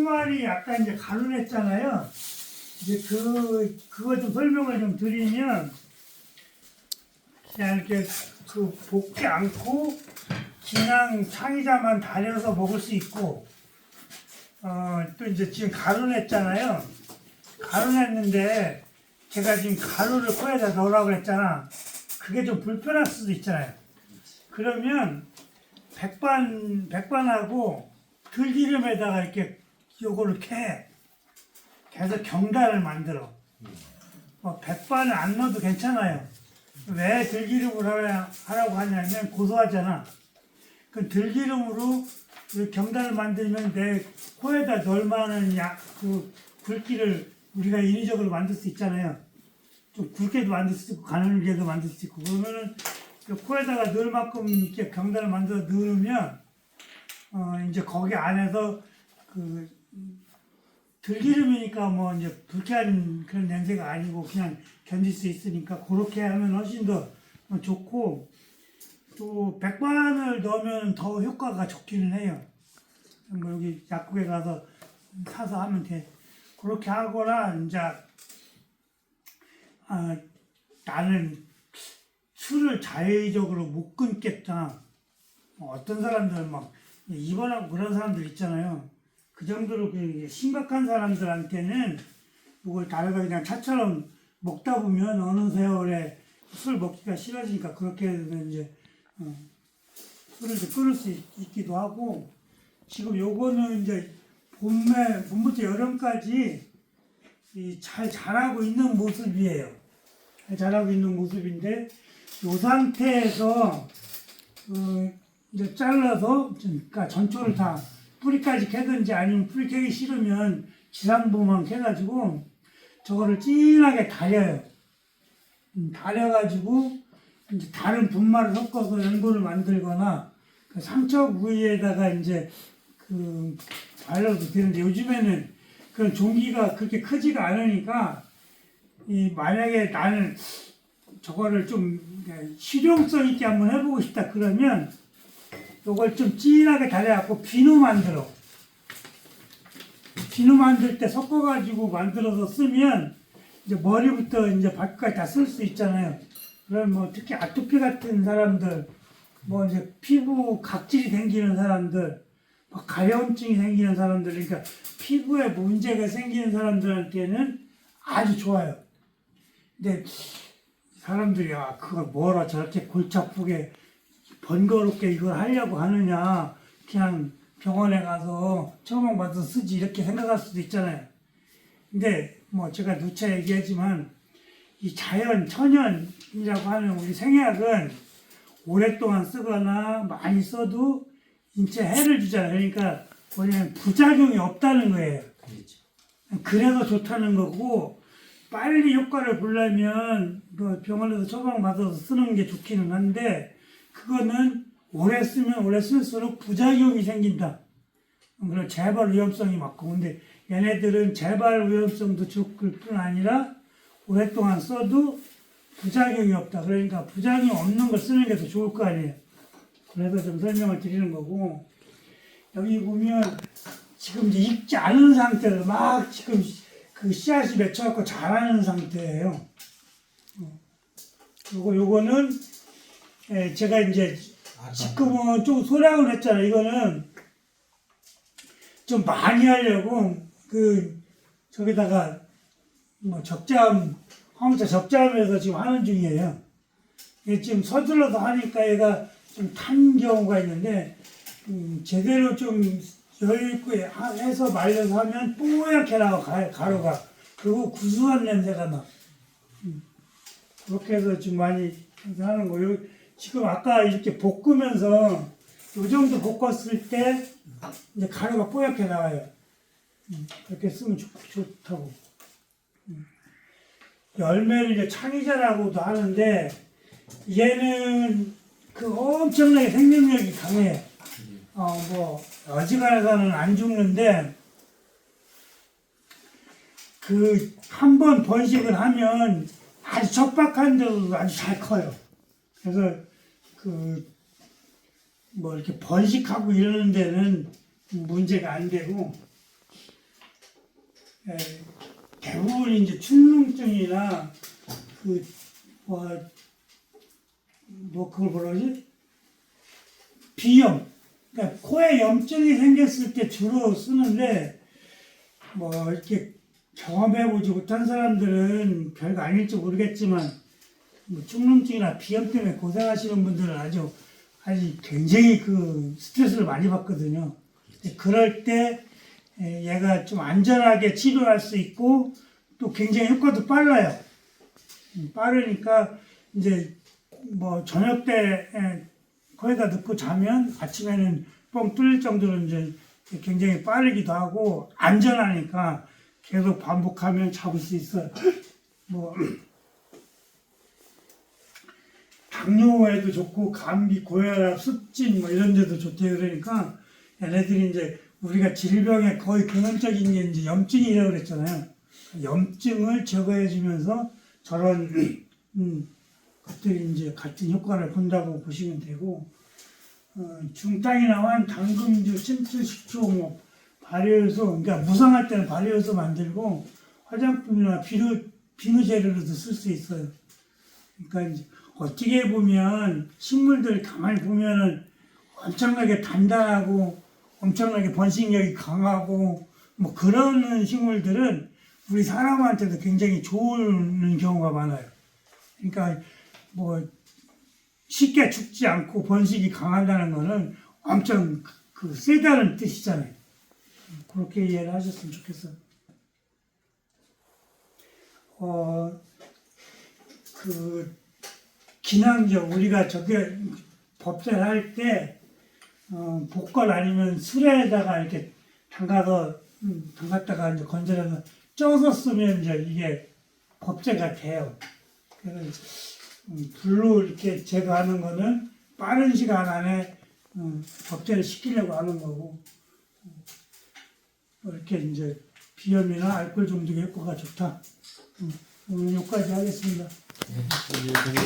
콩알이 아까 이제 가루냈잖아요. 이제 그 그거 좀 설명을 좀 드리면 그냥 이렇게 그 볶지 않고 그냥 창의자만 달여서 먹을 수 있고 어 또 이제 지금 가루냈잖아요. 가루냈는데 제가 지금 가루를 코에다 넣으라고 그랬잖아. 그게 좀 불편할 수도 있잖아요. 그러면 백반 백반하고 들기름에다가 이렇게 요거를 캐 계속 경단을 만들어. 뭐 백반을 안 넣어도 괜찮아요. 왜 들기름을 하라, 하라고 하냐면 고소하잖아. 그 들기름으로 그 경단을 만들면 내 코에다 넣을 만한 약, 그 굵기를 우리가 인위적으로 만들 수 있잖아요. 좀 굵게도 만들 수 있고 가늘게도 만들 수 있고 그러면은 그 코에다가 넣을 만큼 이렇게 경단을 만들어 넣으면 어 이제 거기 안에서 그 들기름이니까 뭐 이제 불쾌한 그런 냄새가 아니고 그냥 견딜 수 있으니까 그렇게 하면 훨씬 더 좋고 또 백반을 넣으면 더 효과가 좋기는 해요. 뭐 여기 약국에 가서 사서 하면 돼. 그렇게 하거나 이제 아, 나는 술을 자의적으로 못 끊겠다. 뭐 어떤 사람들 막 입원하고 그런 사람들 있잖아요. 그 정도로 그 심각한 사람들한테는 이걸 다르가 그냥 차처럼 먹다 보면 어느 세월에 술 먹기가 싫어지니까 그렇게 되면 이제 어, 술을 이제 끊을 수 있, 있기도 하고 지금 요거는 이제 봄에 봄부터 여름까지 이잘 자라고 있는 모습이에요. 잘 자라고 있는 모습인데 이 상태에서 어, 이제 잘라서 그러니까 전초를 다 뿌리까지 캐든지 아니면 뿌리 캐기 싫으면 지상부만 캐가지고 저거를 진하게 달여요. 음, 달여가지고 이제 다른 분말을 섞어서 연고를 만들거나 그 상처 부위에다가 이제 그 발라도 되는데 요즘에는 그런 종기가 그렇게 크지가 않으니까 이 만약에 나는 저거를 좀 실용성 있게 한번 해보고 싶다 그러면 요걸 좀 진하게 달여갖고 비누 만들어. 비누 만들 때 섞어가지고 만들어서 쓰면 이제 머리부터 이제 발끝까지 다 쓸 수 있잖아요. 그럼 뭐 특히 아토피 같은 사람들, 뭐 이제 피부 각질이 생기는 사람들, 뭐 가려움증이 생기는 사람들, 그러니까 피부에 문제가 생기는 사람들한테는 아주 좋아요. 근데 사람들이 아 그걸 뭐라 저렇게 골치 아프게 번거롭게 이걸 하려고 하느냐 그냥 병원에 가서 처방 받아서 쓰지 이렇게 생각할 수도 있잖아요. 근데 뭐 제가 누차 얘기했지만 이 자연 천연이라고 하는 우리 생약은 오랫동안 쓰거나 많이 써도 인체 해를 주잖아요. 그러니까 뭐냐면 부작용이 없다는 거예요. 그래서 좋다는 거고 빨리 효과를 보려면 뭐 병원에서 처방 받아서 쓰는 게 좋기는 한데 그거는 오래 쓰면 오래 쓸수록 부작용이 생긴다. 그리고 재발 위험성이 많고 근데 얘네들은 재발 위험성도 좋을 뿐 아니라 오랫동안 써도 부작용이 없다. 그러니까 부작용 없는 걸 쓰는 게 더 좋을 거 아니에요. 그래서 좀 설명을 드리는 거고 여기 보면 지금 이제 익지 않은 상태로 막 지금 그 씨앗이 맺혀갖고 자라는 상태예요. 어. 그리고 요거는 예, 제가 이제 지금은 좀 소량을 했잖아요. 이거는 좀 많이 하려고 그 저기다가 뭐 적자함 화물차 적자함에서 지금 하는 중이에요. 이게 지금 서둘러서 하니까 얘가 좀 탄 경우가 있는데 음, 제대로 좀 여유 있고 하- 해서 말려서 하면 뽀얗게 나와 가- 가루가 그리고 구수한 냄새가 나. 음, 그렇게 해서 지금 많이 하는 거예요. 지금 아까 이렇게 볶으면서 이 정도 볶았을 때 이제 가루가 뽀얗게 나와요. 음, 그렇게 쓰면 좋, 좋다고. 음. 열매를 이제 창의자라고도 하는데 얘는 그 엄청나게 생명력이 강해. 어, 뭐, 어지간해서는 안 죽는데, 그, 한 번 번식을 하면 아주 척박한 데도 아주 잘 커요. 그래서, 그, 뭐, 이렇게 번식하고 이러는 데는 문제가 안 되고, 에, 대부분 이제 충농증이나 그 뭐 뭐 그걸 뭐라 그러지? 비염. 그러니까 코에 염증이 생겼을 때 주로 쓰는데 뭐 이렇게 경험해보지 못한 사람들은 별거 아닐지 모르겠지만 뭐 충농증이나 비염 때문에 고생하시는 분들은 아주 아주 굉장히 그 스트레스를 많이 받거든요. 그럴 때 에, 얘가 좀 안전하게 치료할 수 있고 또 굉장히 효과도 빨라요. 음, 빠르니까 이제 뭐 저녁 때 에, 거기다 넣고 자면 아침에는 뻥 뚫릴 정도로 이제 굉장히 빠르기도 하고 안전하니까 계속 반복하면 잡을 수 있어요. 뭐 당뇨에도 좋고 감기, 고혈압, 습진 뭐 이런 데도 좋대 그러니까 얘네들이 이제 우리가 질병의 거의 근원적인 게 이제 염증이라고 그랬잖아요. 염증을 제거해 주면서 저런 음, 것들이 이제 같은 효과를 본다고 보시면 되고 어, 중탕이 나온 당금주, 침투, 식초, 뭐 발효효소, 그러니까 무상할 때는 발효효소 만들고 화장품이나 비누 비누 재료로도 쓸 수 있어요. 그러니까 이제 어떻게 보면 식물들 가만히 보면은 엄청나게 단단하고 엄청나게 번식력이 강하고 뭐 그런 식물들은 우리 사람한테도 굉장히 좋은 경우가 많아요. 그러니까 뭐 쉽게 죽지 않고 번식이 강하다는 거는 엄청 그 세다는 뜻이잖아요. 그렇게 이해를 하셨으면 좋겠어요. 어, 그, 기낭적, 우리가 저게 법제를 할 때, 어, 복걸 아니면 술에다가 이렇게 담가서, 음, 담갔다가 이제 건져서 쪄서 쓰면 이제 이게 법제가 돼요. 그래서 음, 불로 이렇게 제거하는 거는 빠른 시간 안에 음, 법제를 시키려고 하는 거고, 음, 이렇게 이제 비염이나 알코올 중독에 효과가 좋다. 음, 오늘 여기까지 하겠습니다. 예,